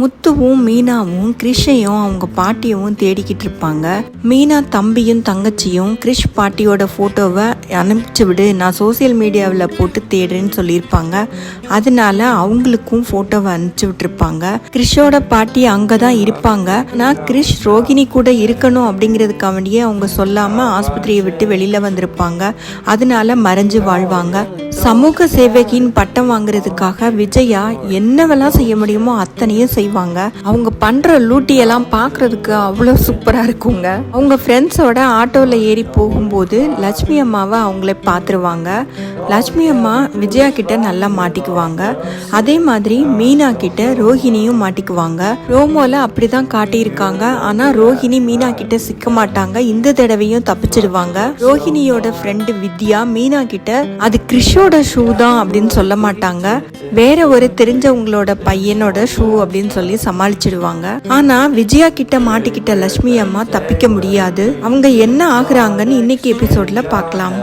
முத்துவும் மீனாவும் கிறிஷையும் அவங்க பாட்டியவும் தேடிக்கிட்டு இருப்பாங்க. மீனா தம்பியும் தங்கச்சியும் கிறிஷ் பாட்டியோட ஃபோட்டோவை அனுப்பிச்சு விடு நான் சோஷியல் மீடியாவில் போட்டு தேடுறேன்னு சொல்லியிருப்பாங்க. அதனால அவங்களுக்கும் ஃபோட்டோவை அனுப்பிச்சு விட்டுருப்பாங்க. கிறிஷோட பாட்டி அங்கே தான் இருப்பாங்க. நான் கிறிஷ் ரோகிணி கூட இருக்கணும் அப்படிங்கிறதுக்காண்டியே அவங்க சொல்லாமல் ஆஸ்பத்திரியை விட்டு வெளியில் வந்திருப்பாங்க. அதனால மறைஞ்சு வாழ்வாங்க. சமூக சேவகின் பட்டம் வாங்குறதுக்காக விஜயா என்னவெல்லாம் செய்ய முடியுமோ அத்தனையும் செய்வாங்க. அவங்க பண்ற லூட்டியெல்லாம் பார்க்கறதுக்கு அவ்வளோ சூப்பரா இருக்குங்க. அவங்க ஃப்ரெண்ட்ஸோட ஆட்டோவில் ஏறி போகும்போது லட்சுமி அம்மாவை அவங்களே பார்த்துருவாங்க லட்சுமி அம்மா விஜயா கிட்ட நல்லா மாட்டிக்குவாங்க. அதே மாதிரி மீனா கிட்ட ரோஹிணியும் மாட்டிக்குவாங்க. ரோமோல அப்படிதான் காட்டியிருக்காங்க. ஆனா ரோஹிணி மீனா கிட்ட சிக்க மாட்டாங்க. இந்த தடவையும் தப்பிச்சிடுவாங்க. ரோஹிணியோட ஃப்ரெண்டு வித்யா மீனா கிட்ட அது கிறிஷோட ஷூ தான் அப்படின்னு சொல்ல மாட்டாங்க. வேற ஒரு தெரிஞ்சவங்களோட பையனோட ஷூ அப்படின்னு சொல்லி சமாளிச்சிடுவாங்க. ஆனா விஜயா கிட்ட மாட்டிக்கிட்ட லட்சுமி அம்மா தப்பிக்க முடியாது. அவங்க என்ன ஆகுறாங்கன்னு இன்னைக்கு எபிசோட்ல பார்க்கலாம்.